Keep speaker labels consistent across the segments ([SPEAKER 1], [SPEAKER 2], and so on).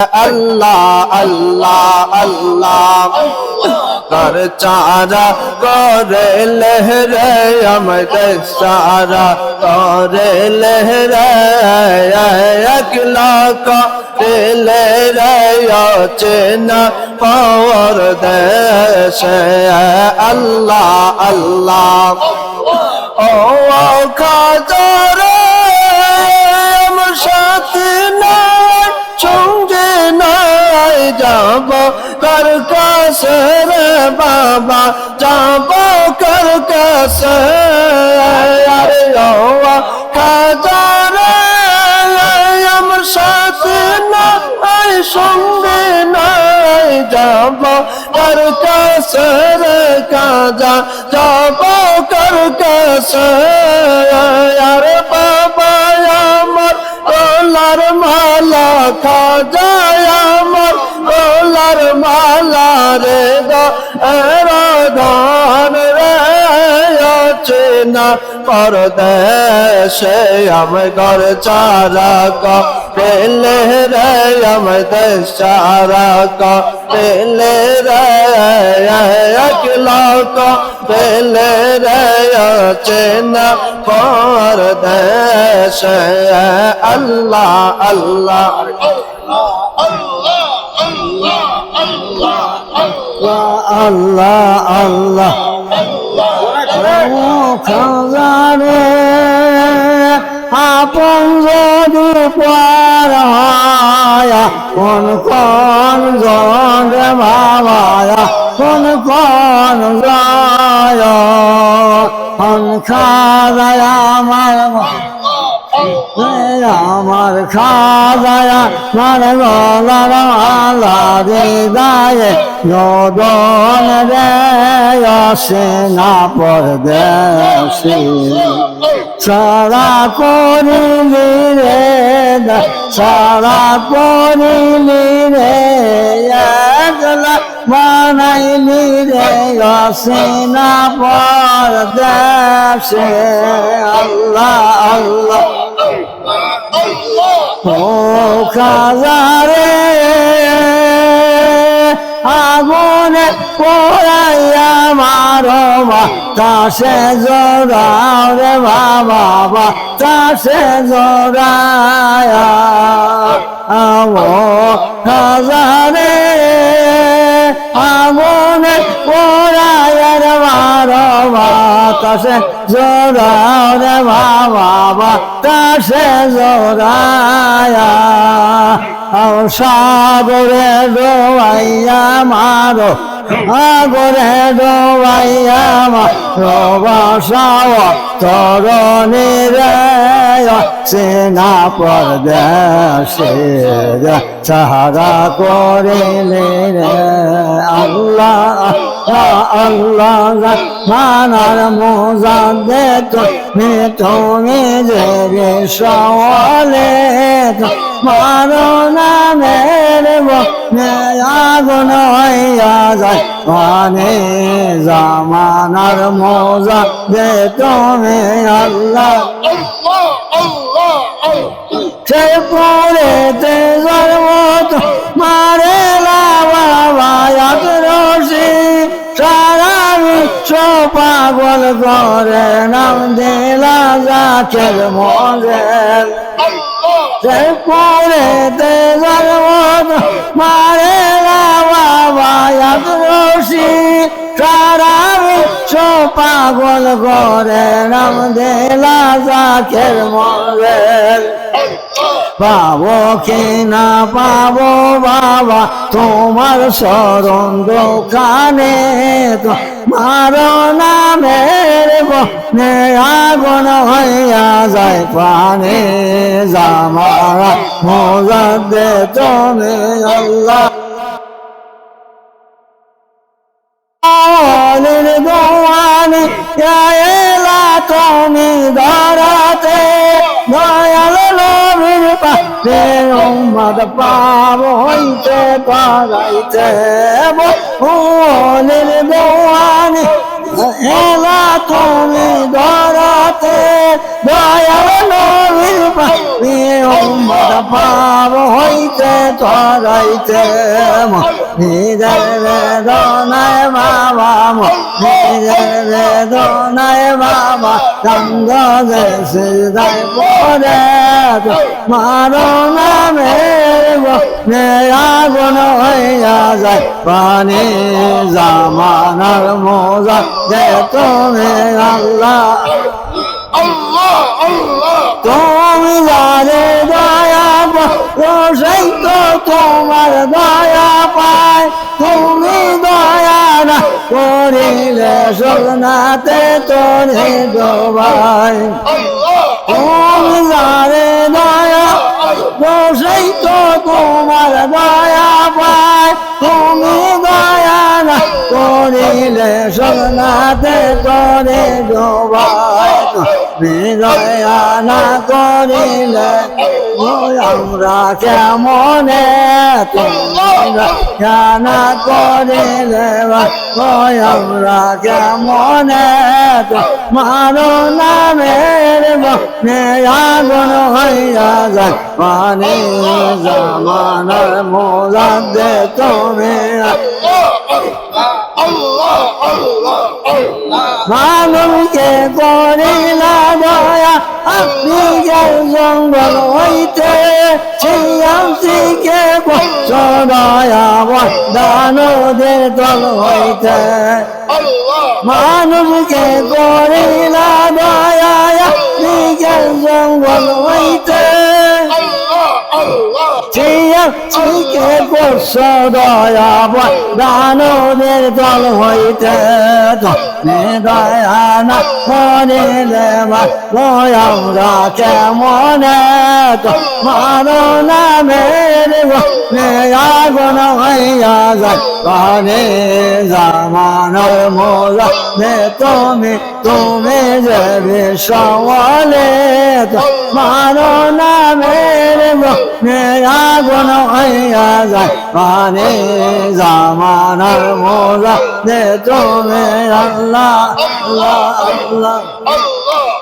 [SPEAKER 1] আল্লাহ আল্লাহ আল্লাহ কর চারা করে লহরে আমাদের সারা করে লহরে একলা করে লহরে চেনা পাওয়ার দেশে আল্লাহ আল্লাহ ও কাছে রে বাবা, যাব কর কাছে? আরে ও খাজারে আমার সাথে নাই সঙ্গে নাই যাব কর কাছে কাজা, যাব কর কাছে? আরে বাবা, আমার মালা খাজায় ওলার মালা রে ধন রে আছে না পরদেশে আমি ঘর চারা পেলে রে আমি দেশ চারা পেলে রে একলা পেলে রে আছে না পরদেশে। আল্লাহ আল্লাহ। আল্লাহ আল্লাহ। খাজারে আপন যদি পার কোন কোন জনে বাবায়া, কোন কোন যায় কোন খাজায় আমার আমার খাজায়া মানে গলার মালা হৃদয়ে নদন রে আসে না পরদেশে। সারা করিলি রে সারা করিলি রে একলা বানাইলি রে, আসে না পরদেশে। আল্লাহ আল্লাহ। ও খাজারে আগুনে পোড়াইয়া মারো তাসে জোড়াও রে বাবা তাসে জোড়ায়া আমো খাজারে আগুনে পোড়াইয়া মারো তাসে জোড়াও রে বাবা কাশে জোড়ায়া সাগরে ডোবাইয়া মারো সাগরে ডোবাইয়া মারো বাসাও তরণী রে সেনা পরদেশে সাহারা করিলে রে। আল্লাহ আল্লাহ, মানার মোজা দে তুমি তুমি যে সওয়ালে মারো না মেরে আগুন হইয়া যায় মানে জামানার মোজা দে তুমি আল্লাহ। সে পরে তে জন্মত মারে বাবা রসি সারা বিশ্ব পাগল করে নাম দিলা যাচের মজের। পরে তে জন্মত মারে বাবা রসি সারা বিশ্ব পাগল করে নাম দেলা যাকের মজের পাবো কি না পাবো বাবা? তোমার শরণ দোকানে মারো নামের বনে আগুন হইয়া যায়, পানে জামারা মোজা দে তুমি আল্লাহ দোয়ানি এলা তুমি ধরাতে উম্মত পাব হইতে পারাইতে বলির দোয়ানি এলা তুমি ধরাতে দয়াল নবীর পানি মদ পাব হইতে ধরাইতে নিজের বেদনায় বাবা নিজের বেদনায় বাবা কান্দ দেশে যায় পরে মারো নামের নে আগুন হইয়া যায়। পানি জামানার মোজা যে তুমি আল্লাহ।
[SPEAKER 2] আল্লাহ আল্লাহ।
[SPEAKER 1] তুমি জানে দয়া সেই তো তোমার দয়া পায় তুমি দয়া না করিলে সোনাতে তোরে তুমি জানে দয়া সেই তো তোমার দয়া পায় তুমি দয়া না করিলে সোনাতে তোরে ডোবাই তুমি না করিলে আমরা কেমনে তোমরা করিলে আমরা কেমনে মারো নামের মনে আগুন হইয়া যায়। মানে জামানার মোজা দে তুমি মানুষকে করিলা দয়া আপনি কে জঙ্গল হইতে শিখে দয়া দানদের দল হইতে। মানুষকে করিলা দয়া আপনি কে জঙ্গল হইতে
[SPEAKER 2] আল্লাহ
[SPEAKER 1] ছিয়াম শিখে দানদের দল হইতে তুমি দয়া না করিলে আমরা কেমনে মারো নামের আগুন হইয়া যায় কানে জামানোর মোজা নে তুমি তুমি যে বিশ্বলে মারো নামের আগুন হইয়া যায় কানে জামানোর মোজা নে তুমি আল্লাহ আল্লাহ আল্লাহ।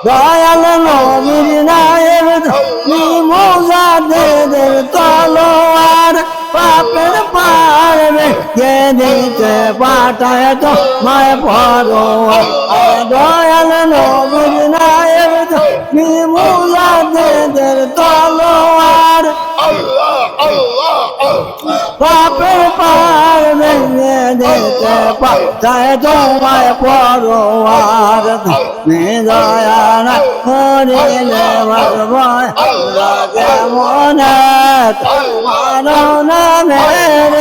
[SPEAKER 1] দয়াল নবীর নায়ের তুমি মোজা দে দে তলোয়ার পাপের পারবে কে দিতে পাঠায় তো মায় পড়ো দয়াল নবীর নায়ের পাপের পার ভেঙে দিতে পাঠায় তোমায় পরোয়ার তুমি দয়া না করিলে ভয় কেমন তোমার নামের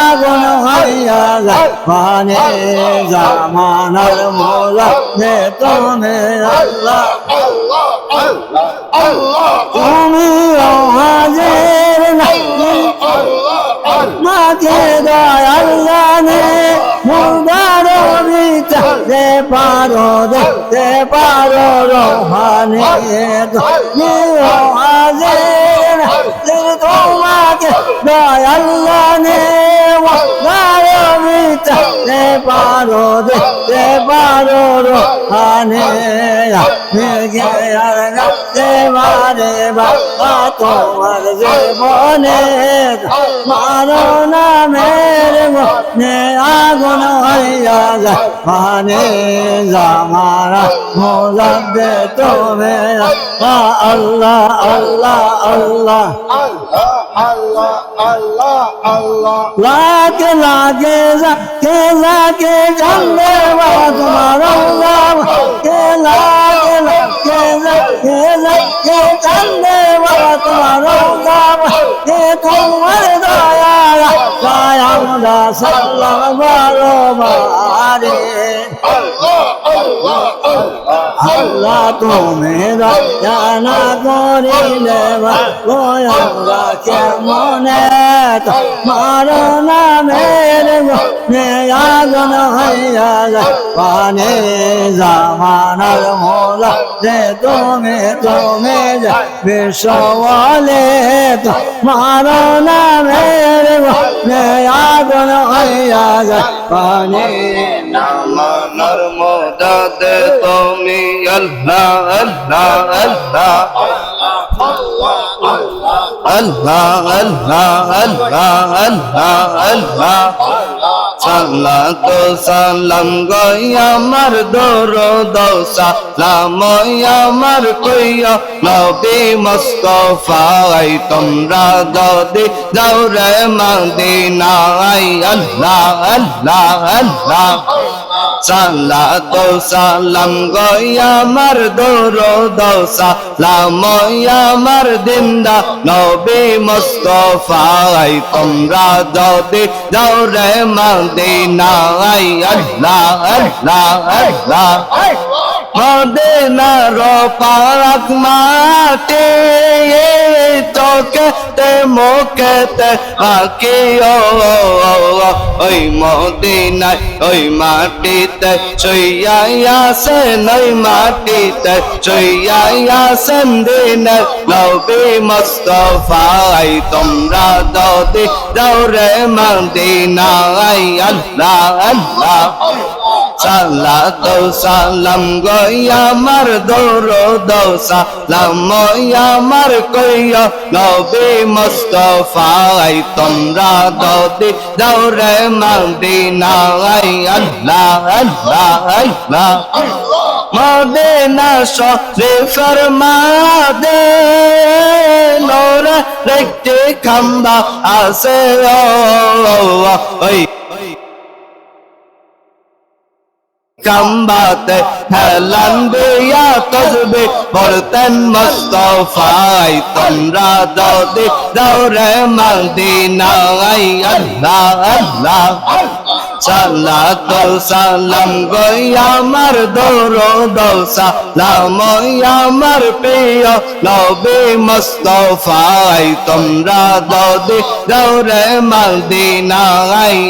[SPEAKER 1] আগুন হইয়া যায় মানে জামানার মোলা যে তুমি আল্লাহ
[SPEAKER 2] আল্লাহ আল্লাহ আল্লাহ
[SPEAKER 1] তুমি নাই মাকে দয়াল জানে মুদার বিচারে পারো, দেখতে পারো রোহানে। হাজির তোমাকে দয়াল জানে মুদার বিচারে পারো, দেখতে পারো, রোহানে আর গাছে মারে বাবা, তোমার জীবনে মারো নামের মনে আগুন হইয়া যায়। মানে জামারা মোজাবে তুমি আল্লাহ আল্লাহ। আল্লাহ
[SPEAKER 2] আল্লাহ। আল্লাহ আল্লাহ
[SPEAKER 1] লাগে লাগে কে লাগে জানলে তোমার আল্লাহ। কে লাগে লাগে কে লাগে জানলে তোমার আল্লাহ। কে তোমার দয়া দয়া আমরা সাল্লাম বারো বারে
[SPEAKER 2] আল্লাহ আল্লাহ আল্লাহ
[SPEAKER 1] আল্লাহ তুমি জানা করিলে আমরা কেমনে মারো নামের আগুন হইয়া যায়। পানে জামানার মোলা যে তুমি তুমি যা বিশ্বলে মারো নামের আগুন হইয়া যায়। পানে
[SPEAKER 2] নামার
[SPEAKER 3] আমার মদদ তুমি আল্লাহ আল্লাহ আল্লাহ। আল্লাহ আল্লাহ আল্লাহ আল্লাহ আল্লাহ। সালাত, সালাম গই আমার দোর দোসা লাম আমার কইয়া, নবী মুস্তফাই, তোমরা দদি যাও রে মদিনায়, আল্লাহ আল্লাহ আল্লাহ। সালা দৌ সালাম গয়ামার দৌর দৌ সালাম আমার দিন্দা নবী মুস্তফাই। তোমরা যদি যাও রে মদিনাই আল্লাহ আল্লাহ আল্লাহ। মদিনার পাক মাটি চোখেতে মুখেতে ও ওই মদিনায়, ওই মাটিতে চইয়াছেন ওই মাটিতে চইয়াছেন দিনে। নবী মুস্তফাই, তোমরা দদি দৌড়ে মদিনায়, আল্লাহ আল্লাহ। সালা দৌ সালাম গয়ামার দৌর দৌ সালাম ময়ামার কয় নবী মুস্তফাই, তোমরা দৌ দি দৌরে মদিনা আল্লাহ আল্লাহ আল্লাহ। মদিনা সরে ফরমা দে নোরা রেখতে খাম্বা আসে ও, ওই। কাম্বাতে হেলান দিয়া তসবে পড়তেন মুস্তফাই, তোমরা দৌদি দৌড়ে মদিনায়, আল্লাহ আল্লাহ। সালাত সালাম গই আমার দৌড় দৌ সালাম আমার প্রিয় নবী মুস্তফাই, তোমরা দৌদি দৌড়ে মদিনায়